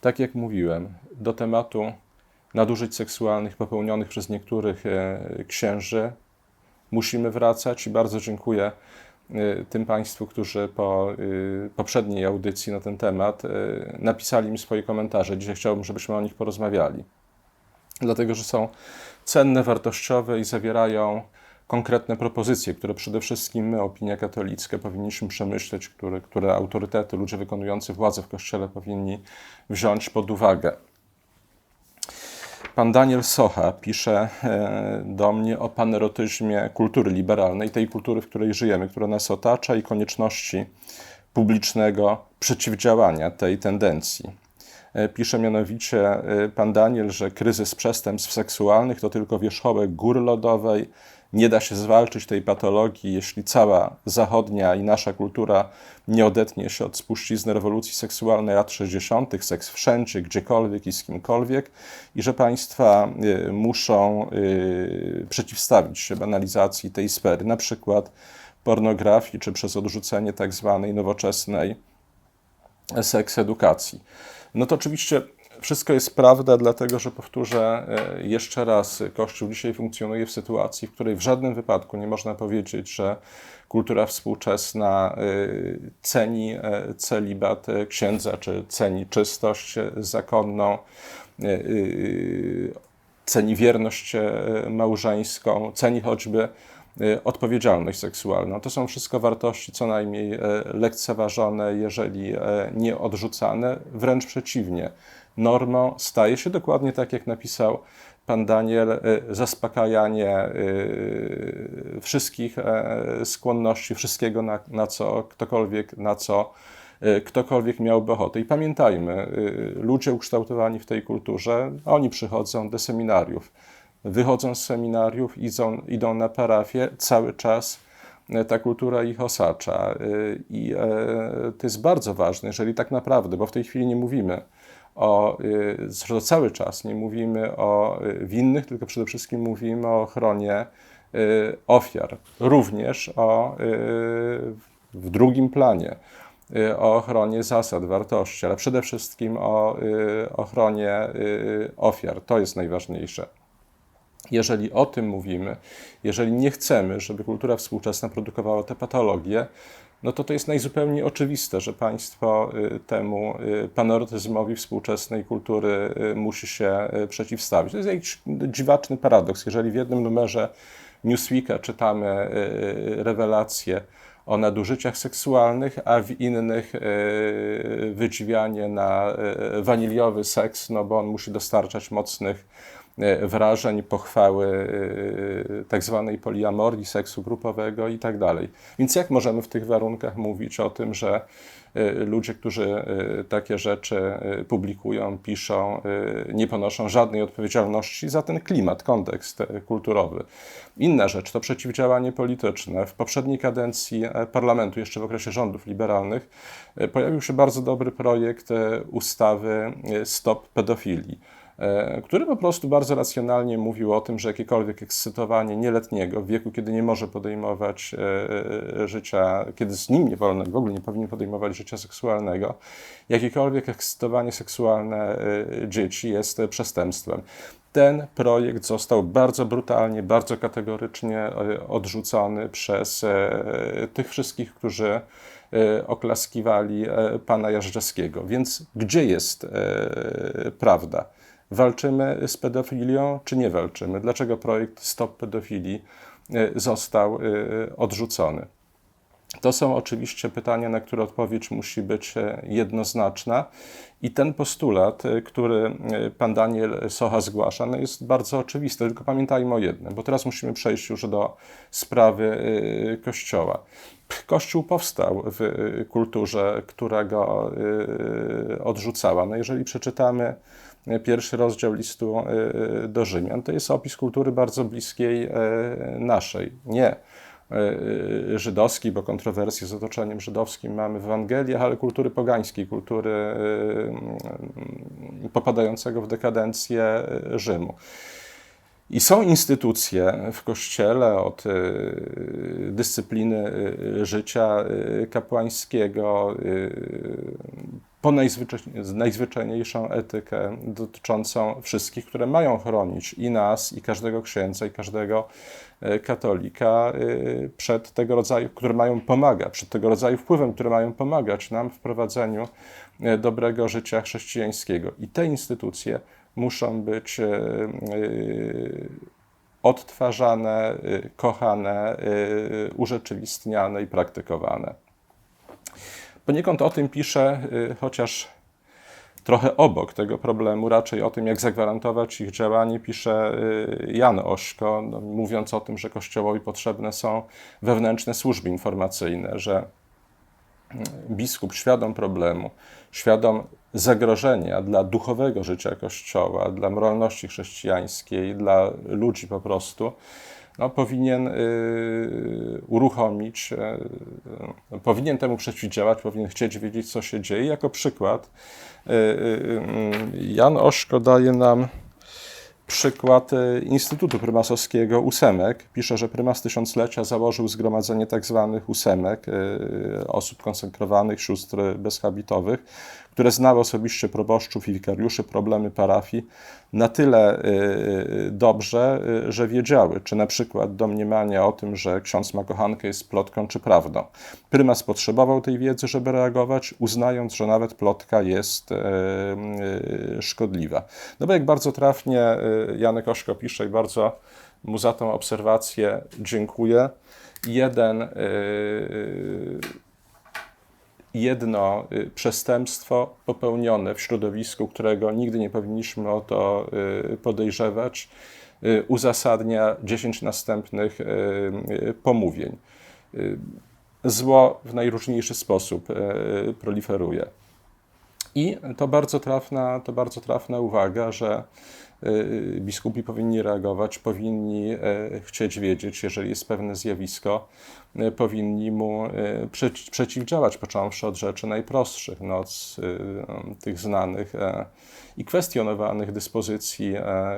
Tak jak mówiłem, do tematu nadużyć seksualnych popełnionych przez niektórych e, księży musimy wracać i bardzo dziękuję e, tym Państwu, którzy po e, poprzedniej audycji na ten temat napisali mi swoje komentarze. Dzisiaj chciałbym, żebyśmy o nich porozmawiali, dlatego że są cenne, wartościowe i zawierają konkretne propozycje, które przede wszystkim my, opinia katolicka, powinniśmy przemyśleć, które, które autorytety, ludzie wykonujący władzę w Kościele powinni wziąć pod uwagę. Pan Daniel Socha pisze e, do mnie o panerotyzmie kultury liberalnej, tej kultury, w której żyjemy, która nas otacza i konieczności publicznego przeciwdziałania tej tendencji. E, pisze mianowicie e, pan Daniel, że kryzys przestępstw seksualnych to tylko wierzchołek góry lodowej, nie da się zwalczyć tej patologii, jeśli cała zachodnia i nasza kultura nie odetnie się od spuścizny rewolucji seksualnej lat 60., seks wszędzie, gdziekolwiek i z kimkolwiek, i że państwa y, muszą y, przeciwstawić się banalizacji tej sfery, na przykład pornografii, czy przez odrzucenie tak zwanej nowoczesnej seks edukacji. No to oczywiście wszystko jest prawda, dlatego że powtórzę e, jeszcze raz, Kościół dzisiaj funkcjonuje w sytuacji, w której w żadnym wypadku nie można powiedzieć, że kultura współczesna e, ceni e, celibat księdza, czy ceni czystość zakonną, ceni wierność małżeńską, ceni choćby odpowiedzialność seksualną. To są wszystko wartości co najmniej lekceważone, jeżeli nie odrzucane, wręcz przeciwnie normą staje się dokładnie tak, jak napisał pan Daniel, y, zaspokajanie y, wszystkich e, skłonności, wszystkiego, na, na co ktokolwiek, na co y, ktokolwiek miałby ochotę. I pamiętajmy, ludzie ukształtowani w tej kulturze, oni przychodzą do seminariów, wychodzą z seminariów, idą, idą na parafię, cały czas e, ta kultura ich osacza. I e, to jest bardzo ważne, jeżeli tak naprawdę, bo w tej chwili nie mówimy o, zresztą cały czas nie mówimy o winnych, tylko przede wszystkim mówimy o ochronie ofiar. Również o, w drugim planie o ochronie zasad, wartości, ale przede wszystkim o ochronie ofiar. To jest najważniejsze. Jeżeli o tym mówimy, jeżeli nie chcemy, żeby kultura współczesna produkowała te patologie, no to to jest najzupełniej oczywiste, że państwo y, temu y, panortyzmowi współczesnej kultury y, musi się przeciwstawić. To jest jakiś dziwaczny paradoks. Jeżeli w jednym numerze Newsweeka czytamy rewelacje o nadużyciach seksualnych, a w innych wydziwianie na waniliowy seks, no bo on musi dostarczać mocnych wrażeń, pochwały e, tak zwanej poliamorii, seksu grupowego i tak dalej. Więc jak możemy w tych warunkach mówić o tym, że e, ludzie, którzy takie rzeczy publikują, piszą, nie ponoszą żadnej odpowiedzialności za ten klimat, kontekst kulturowy. Inna rzecz to przeciwdziałanie polityczne. W poprzedniej kadencji parlamentu, jeszcze w okresie rządów liberalnych, pojawił się bardzo dobry projekt ustawy Stop Pedofilii E, który po prostu bardzo racjonalnie mówił o tym, że jakiekolwiek ekscytowanie nieletniego w wieku, kiedy nie może podejmować e, e, życia, kiedy z nim nie wolno, w ogóle nie powinien podejmować życia seksualnego, jakiekolwiek ekscytowanie seksualne dzieci jest przestępstwem. Ten projekt został bardzo brutalnie, bardzo kategorycznie odrzucony przez tych wszystkich, którzy oklaskiwali pana Jażdżewskiego. Więc gdzie jest prawda? Walczymy z pedofilią, czy nie walczymy? Dlaczego projekt Stop Pedofilii e, został e, odrzucony? To są oczywiście pytania, na które odpowiedź musi być e, jednoznaczna. I ten postulat, który pan Daniel Socha zgłasza, no jest bardzo oczywisty, tylko pamiętajmy o jednym, bo teraz musimy przejść już do sprawy Kościoła. Kościół powstał w kulturze, która go odrzucała. No jeżeli przeczytamy pierwszy rozdział listu e, e, do Rzymian, to jest opis kultury bardzo bliskiej e, naszej. Nie żydowskiej, bo kontrowersje z otoczeniem żydowskim mamy w Ewangeliach, ale kultury pogańskiej, kultury popadającego w dekadencję Rzymu. I są instytucje w kościele od dyscypliny życia kapłańskiego, po najzwyczajniejszą etykę dotyczącą wszystkich, które mają chronić i nas, i każdego księdza, i każdego e, katolika e, przed tego rodzaju, które mają pomagać, przed tego rodzaju wpływem, które mają pomagać nam w prowadzeniu e, dobrego życia chrześcijańskiego. I te instytucje muszą być odtwarzane, kochane, urzeczywistniane i praktykowane. Poniekąd o tym pisze, y, chociaż trochę obok tego problemu, raczej o tym, jak zagwarantować ich działanie, pisze y, Jan Ośko, no, mówiąc o tym, że Kościołowi potrzebne są wewnętrzne służby informacyjne, że y, biskup świadom problemu, świadom zagrożenia dla duchowego życia Kościoła, dla moralności chrześcijańskiej, dla ludzi po prostu, no, powinien y, uruchomić, y, powinien temu przeciwdziałać, powinien chcieć wiedzieć, co się dzieje. Jako przykład y, Jan Oszko daje nam przykład Instytutu Prymasowskiego ósemek. Pisze, że prymas tysiąclecia założył zgromadzenie tak zwanych ósemek, osób konsekrowanych, sióstr bezhabitowych, które znały osobiście proboszczów i wikariuszy, problemy parafii na tyle y, y, dobrze, y, że wiedziały, czy na przykład domniemanie o tym, że ksiądz ma kochankę jest plotką czy prawdą. Prymas potrzebował tej wiedzy, żeby reagować, uznając, że nawet plotka jest szkodliwa. No bo jak bardzo trafnie Janek Oszko pisze i bardzo mu za tą obserwację dziękuję. Jeden jedno y, przestępstwo popełnione w środowisku, którego nigdy nie powinniśmy o to y, podejrzewać, y, uzasadnia 10 następnych pomówień. Zło w najróżniejszy sposób proliferuje. I to bardzo trafna, to bardzo trafna uwaga, że biskupi powinni reagować, powinni chcieć wiedzieć, jeżeli jest pewne zjawisko, E, powinni mu e, przeciwdziałać, począwszy od rzeczy najprostszych, no, od e, tych znanych i kwestionowanych dyspozycji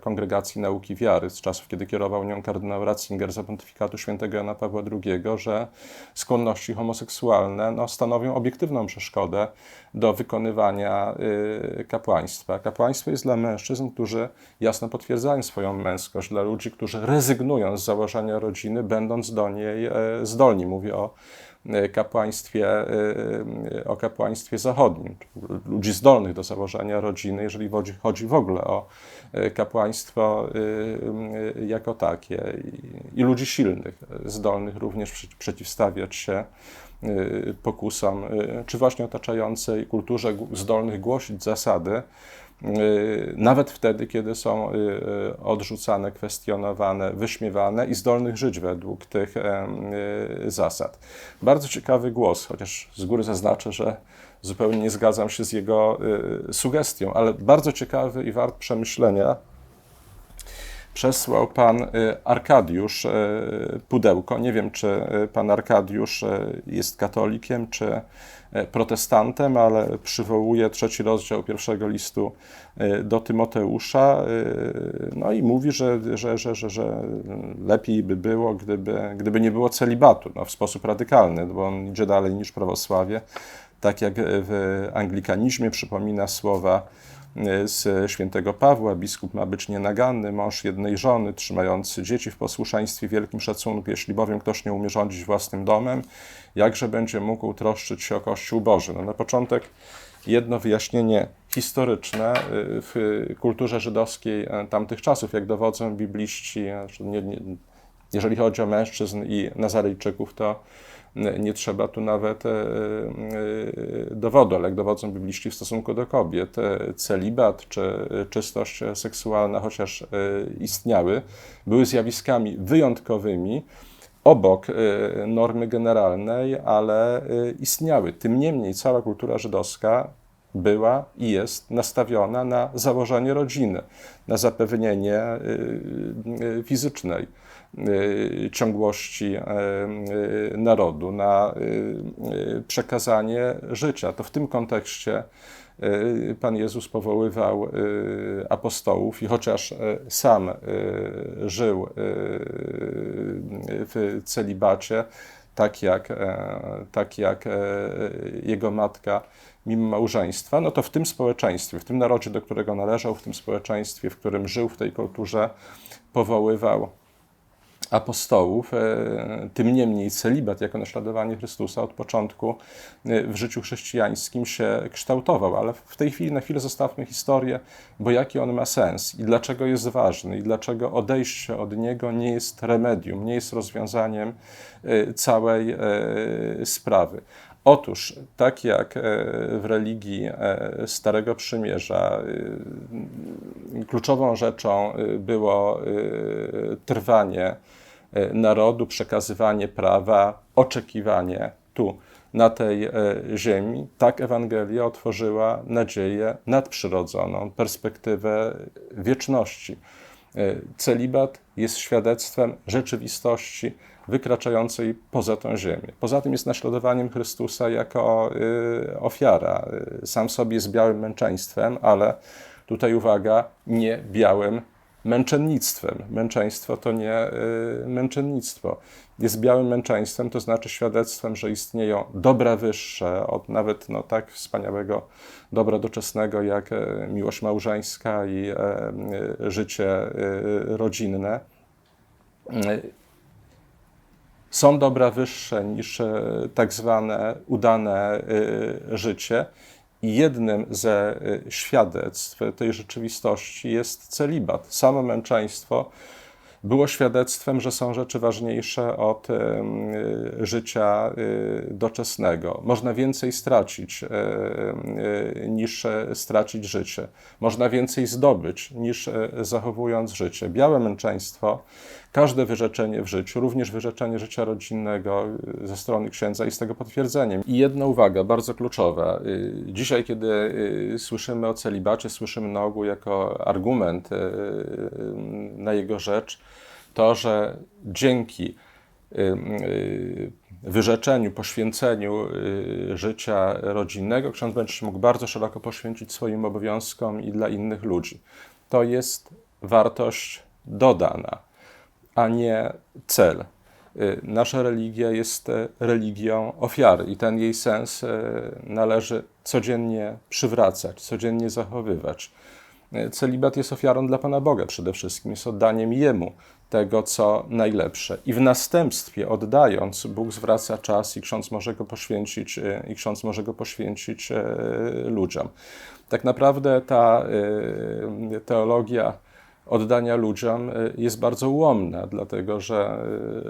Kongregacji Nauki Wiary z czasów, kiedy kierował nią kardynał Ratzinger za pontyfikatu świętego Jana Pawła II, że skłonności homoseksualne no, stanowią obiektywną przeszkodę do wykonywania kapłaństwa. Kapłaństwo jest dla mężczyzn, którzy jasno potwierdzają swoją męskość, dla ludzi, którzy rezygnują z założenia rodziny, będąc do niej zdolni. Mówię o e, kapłaństwie, e, e, o kapłaństwie zachodnim, ludzi zdolnych do założenia rodziny, jeżeli chodzi w ogóle o kapłaństwo jako takie i ludzi silnych, zdolnych również przeciwstawiać się pokusom, czy właśnie otaczającej kulturze zdolnych głosić zasady, Y, nawet wtedy, kiedy są y, y, odrzucane, kwestionowane, wyśmiewane i zdolnych żyć według tych zasad. Bardzo ciekawy głos, chociaż z góry zaznaczę, że zupełnie nie zgadzam się z jego sugestią, ale bardzo ciekawy i wart przemyślenia przesłał pan Arkadiusz pudełko. Nie wiem, czy pan Arkadiusz jest katolikiem, czy protestantem, ale przywołuje trzeci rozdział pierwszego listu do Tymoteusza, no i mówi, że, że, że, że, że lepiej by było, gdyby, gdyby nie było celibatu, no, w sposób radykalny, bo on idzie dalej niż prawosławie, tak jak w anglikanizmie przypomina słowa z świętego Pawła. Biskup ma być nienaganny, mąż jednej żony, trzymający dzieci w posłuszeństwie, wielkim szacunku. Jeśli bowiem ktoś nie umie rządzić własnym domem, jakże będzie mógł troszczyć się o Kościół Boży? No, na początek jedno wyjaśnienie historyczne y, w kulturze żydowskiej e, tamtych czasów, jak dowodzą bibliści, nie, jeżeli chodzi o mężczyzn i Nazarejczyków, to nie trzeba tu nawet e, e, dowodu, ale jak dowodzą bibliści w stosunku do kobiet, e, celibat czy czystość seksualna, chociaż istniały, były zjawiskami wyjątkowymi, obok normy generalnej, ale istniały. Tym niemniej cała kultura żydowska była i jest nastawiona na założenie rodziny, na zapewnienie fizycznej ciągłości e, y, narodu, na y, przekazanie życia. To w tym kontekście Pan Jezus powoływał apostołów i chociaż e, sam żył w celibacie, tak jak, tak jak jego matka mimo małżeństwa, no to w tym społeczeństwie, w tym narodzie, do którego należał, w tym społeczeństwie, w którym żył, w tej kulturze, powoływał apostołów. E, tym niemniej celibat jako naśladowanie Chrystusa od początku e, w życiu chrześcijańskim się kształtował, ale w tej chwili na chwilę zostawmy historię, bo jaki on ma sens i dlaczego jest ważny i dlaczego odejście od niego nie jest remedium, nie jest rozwiązaniem e, całej sprawy. Otóż, tak jak w religii Starego Przymierza, kluczową rzeczą było trwanie E, narodu, przekazywanie prawa, oczekiwanie tu, na tej e, ziemi, tak Ewangelia otworzyła nadzieję nadprzyrodzoną, perspektywę wieczności. E, celibat jest świadectwem rzeczywistości wykraczającej poza tę ziemię. Poza tym jest naśladowaniem Chrystusa jako ofiara. Sam sobie jest białym męczeństwem, ale tutaj uwaga, nie białym męczennictwem. Męczeństwo to nie y, męczennictwo. Jest białym męczeństwem, to znaczy świadectwem, że istnieją dobra wyższe od nawet no, tak wspaniałego dobra doczesnego jak miłość małżeńska i e, życie rodzinne. Są dobra wyższe niż tak zwane udane życie i jednym ze y, świadectw tej rzeczywistości jest celibat. Samo męczeństwo było świadectwem, że są rzeczy ważniejsze od życia doczesnego. Można więcej stracić niż stracić życie. Można więcej zdobyć niż zachowując życie. Białe męczeństwo każde wyrzeczenie w życiu, również wyrzeczenie życia rodzinnego y, ze strony księdza jest tego potwierdzeniem. I jedna uwaga, bardzo kluczowa. Y, dzisiaj, kiedy y, słyszymy o celibacie, słyszymy na ogół jako argument na jego rzecz to, że dzięki wyrzeczeniu, poświęceniu życia rodzinnego, ksiądz będzie się mógł bardzo szeroko poświęcić swoim obowiązkom i dla innych ludzi. To jest wartość dodana a nie cel. Y, nasza religia jest e, religią ofiary i ten jej sens e, należy codziennie przywracać, codziennie zachowywać. Celibat jest ofiarą dla Pana Boga przede wszystkim, jest oddaniem Jemu tego, co najlepsze. I w następstwie, oddając, Bóg zwraca czas i ksiądz może go poświęcić, i ksiądz może go poświęcić ludziom. Tak naprawdę ta teologia oddania ludziom y, jest bardzo ułomna, dlatego że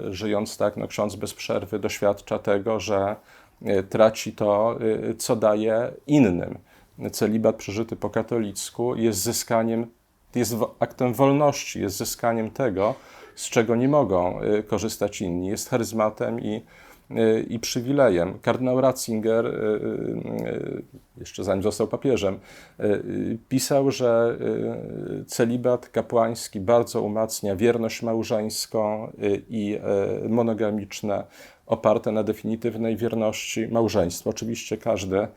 y, żyjąc tak, no, ksiądz bez przerwy doświadcza tego, że y, traci to, co daje innym. Celibat przeżyty po katolicku jest zyskaniem, jest aktem wolności, jest zyskaniem tego, z czego nie mogą korzystać inni. Jest charyzmatem i i przywilejem. Kardynał Ratzinger, y, y, jeszcze zanim został papieżem, pisał, że celibat kapłański bardzo umacnia wierność małżeńską i monogamiczne, oparte na definitywnej wierności małżeństwa. Oczywiście każde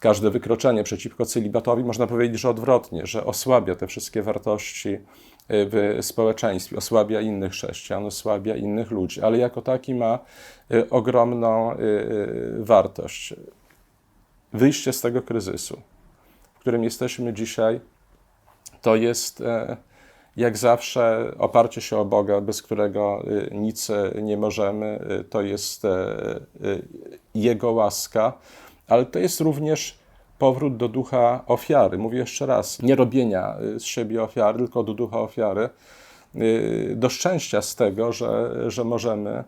każde wykroczenie przeciwko celibatowi można powiedzieć, że odwrotnie, że osłabia te wszystkie wartości w społeczeństwie, osłabia innych chrześcijan, osłabia innych ludzi, ale jako taki ma y, ogromną y, y, wartość. Wyjście z tego kryzysu, w którym jesteśmy dzisiaj, to jest e, jak zawsze oparcie się o Boga, bez którego nic nie możemy, to jest e, Jego łaska, ale to jest również powrót do ducha ofiary. Mówię jeszcze raz, nie robienia y, z siebie ofiary, tylko do ducha ofiary, y, do szczęścia z tego, że, że, możemy,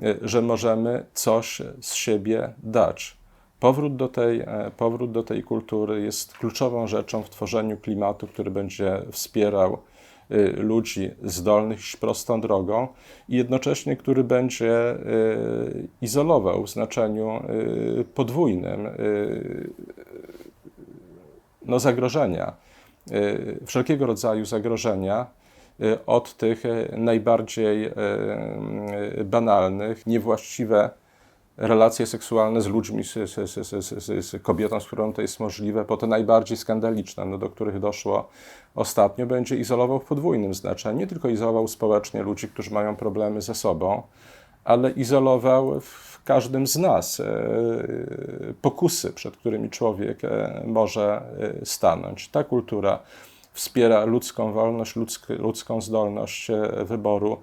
y, że możemy coś z siebie dać. Powrót do, tej, e, powrót do tej kultury jest kluczową rzeczą w tworzeniu klimatu, który będzie wspierał ludzi zdolnych iść prostą drogą i jednocześnie, który będzie y, izolował w znaczeniu y, podwójnym no, zagrożenia, wszelkiego rodzaju zagrożenia od tych najbardziej banalnych, niewłaściwe relacje seksualne z ludźmi, z, z, z, z, kobietą, z którą to jest możliwe, po te najbardziej skandaliczne, no, do których doszło ostatnio, będzie izolował w podwójnym znaczeniu. Nie tylko izolował społecznie ludzi, którzy mają problemy ze sobą, ale izolował w każdym z nas e, pokusy, przed którymi człowiek e, może e, stanąć. Ta kultura wspiera ludzką wolność, ludzk- ludzką zdolność wyboru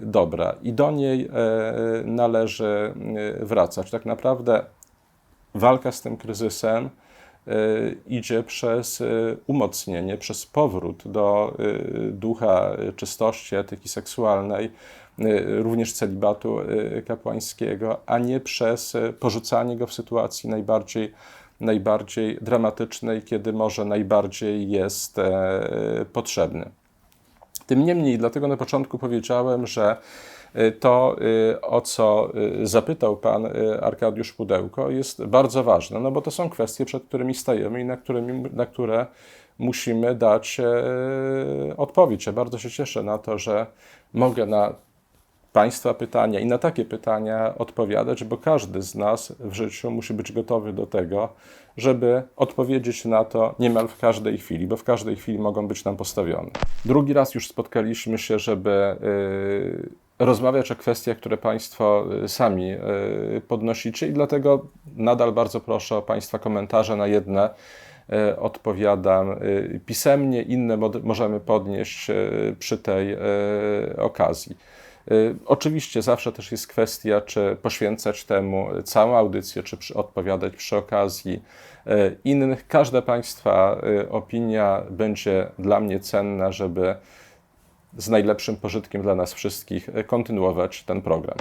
dobra i do niej e, należy e, wracać. Tak naprawdę walka z tym kryzysem e, idzie przez umocnienie, przez powrót do ducha czystości, etyki seksualnej, również celibatu kapłańskiego, a nie przez porzucanie go w sytuacji najbardziej, najbardziej dramatycznej, kiedy może najbardziej jest e, potrzebny. Tym niemniej, dlatego na początku powiedziałem, że y, to, y, o co y, zapytał pan Arkadiusz Pudełko, jest bardzo ważne, no bo to są kwestie, przed którymi stajemy i na, którymi, na które musimy dać e, odpowiedź. Ja bardzo się cieszę na to, że mogę na Państwa pytania i na takie pytania odpowiadać, bo każdy z nas w życiu musi być gotowy do tego, żeby odpowiedzieć na to niemal w każdej chwili, bo w każdej chwili mogą być nam postawione. Drugi raz już spotkaliśmy się, żeby y, rozmawiać o kwestiach, które Państwo y, sami y, podnosicie, i dlatego nadal bardzo proszę o Państwa komentarze na jedne odpowiadam pisemnie, inne możemy podnieść przy tej okazji. Y, Oczywiście zawsze też jest kwestia, czy poświęcać temu całą audycję, czy przy, odpowiadać przy okazji y, innych. Każda Państwa y, opinia będzie dla mnie cenna, żeby z najlepszym pożytkiem dla nas wszystkich kontynuować ten program.